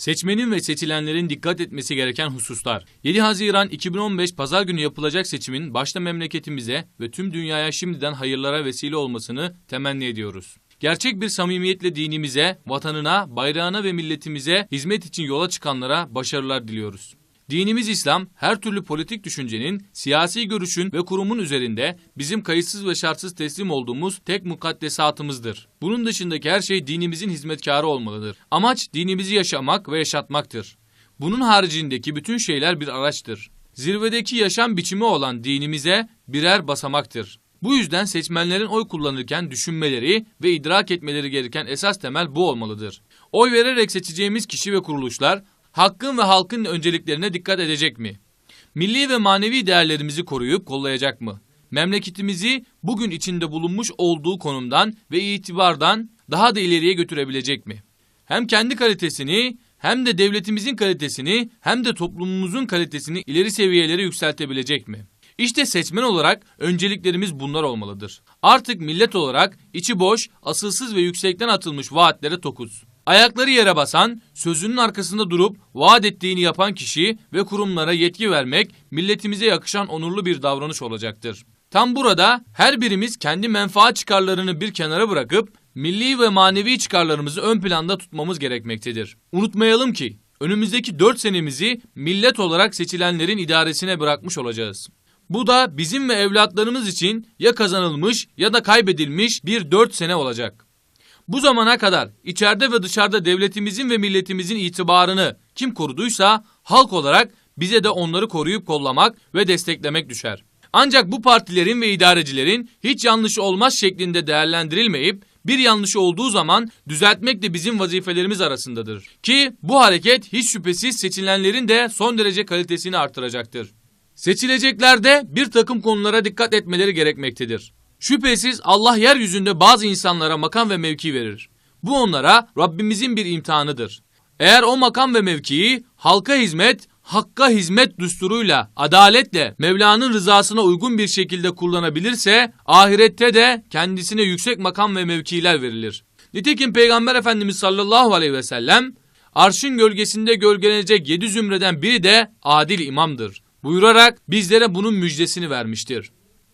Seçmenin ve seçilenlerin dikkat etmesi gereken hususlar. 7 Haziran 2015 Pazar günü yapılacak seçimin başta memleketimize ve tüm dünyaya şimdiden hayırlara vesile olmasını temenni ediyoruz. Gerçek bir samimiyetle dinimize, vatanına, bayrağına ve milletimize hizmet için yola çıkanlara başarılar diliyoruz. Dinimiz İslam, her türlü politik düşüncenin, siyasi görüşün ve kurumun üzerinde bizim kayıtsız ve şartsız teslim olduğumuz tek mukaddesatımızdır. Bunun dışındaki her şey dinimizin hizmetkarı olmalıdır. Amaç dinimizi yaşamak ve yaşatmaktır. Bunun haricindeki bütün şeyler bir araçtır. Zirvedeki yaşam biçimi olan dinimize birer basamaktır. Bu yüzden seçmenlerin oy kullanırken düşünmeleri ve idrak etmeleri gereken esas temel bu olmalıdır. Oy vererek seçeceğimiz kişi ve kuruluşlar hakkın ve halkın önceliklerine dikkat edecek mi? Milli ve manevi değerlerimizi koruyup kollayacak mı? Memleketimizi bugün içinde bulunmuş olduğu konumdan ve itibardan daha da ileriye götürebilecek mi? Hem kendi kalitesini hem de devletimizin kalitesini hem de toplumumuzun kalitesini ileri seviyelere yükseltebilecek mi? İşte seçmen olarak önceliklerimiz bunlar olmalıdır. Artık millet olarak içi boş, asılsız ve yüksekten atılmış vaatlere tokuz. Ayakları yere basan, sözünün arkasında durup vaat ettiğini yapan kişi ve kurumlara yetki vermek milletimize yakışan onurlu bir davranış olacaktır. Tam burada her birimiz kendi menfaat çıkarlarını bir kenara bırakıp milli ve manevi çıkarlarımızı ön planda tutmamız gerekmektedir. Unutmayalım ki önümüzdeki 4 senemizi millet olarak seçilenlerin idaresine bırakmış olacağız. Bu da bizim ve evlatlarımız için ya kazanılmış ya da kaybedilmiş bir 4 sene olacak. Bu zamana kadar içeride ve dışarıda devletimizin ve milletimizin itibarını kim koruduysa halk olarak bize de onları koruyup kollamak ve desteklemek düşer. Ancak bu partilerin ve idarecilerin hiç yanlış olmaz şeklinde değerlendirilmeyip bir yanlış olduğu zaman düzeltmek de bizim vazifelerimiz arasındadır. Ki bu hareket hiç şüphesiz seçilenlerin de son derece kalitesini artıracaktır. Seçileceklerde bir takım konulara dikkat etmeleri gerekmektedir. Şüphesiz Allah yeryüzünde bazı insanlara makam ve mevki verir. Bu onlara Rabbimizin bir imtihanıdır. Eğer o makam ve mevkiyi halka hizmet, hakka hizmet düsturuyla, adaletle, Mevla'nın rızasına uygun bir şekilde kullanabilirse, ahirette de kendisine yüksek makam ve mevkiler verilir. Nitekim Peygamber Efendimiz sallallahu aleyhi ve sellem, arşın gölgesinde gölgelenecek yedi zümreden biri de adil imamdır. Buyurarak bizlere bunun müjdesini vermiştir.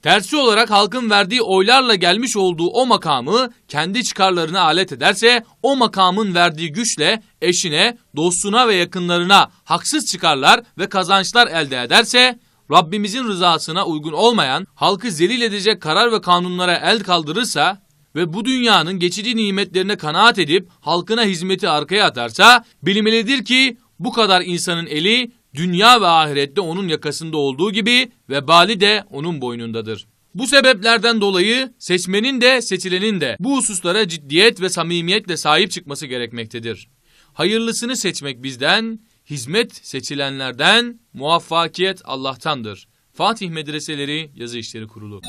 Tersi olarak halkın verdiği oylarla gelmiş olduğu o makamı kendi çıkarlarına alet ederse o makamın verdiği güçle eşine, dostuna ve yakınlarına haksız çıkarlar ve kazançlar elde ederse Rabbimizin rızasına uygun olmayan halkı zelil edecek karar ve kanunlara el kaldırırsa ve bu dünyanın geçici nimetlerine kanaat edip halkına hizmeti arkaya atarsa bilinmelidir ki bu kadar insanın eli dünya ve ahirette onun yakasında olduğu gibi vebali de onun boynundadır. Bu sebeplerden dolayı seçmenin de seçilenin de bu hususlara ciddiyet ve samimiyetle sahip çıkması gerekmektedir. Hayırlısını seçmek bizden, hizmet seçilenlerden, muvaffakiyet Allah'tandır. Fatih Medreseleri Yazı İşleri Kurulu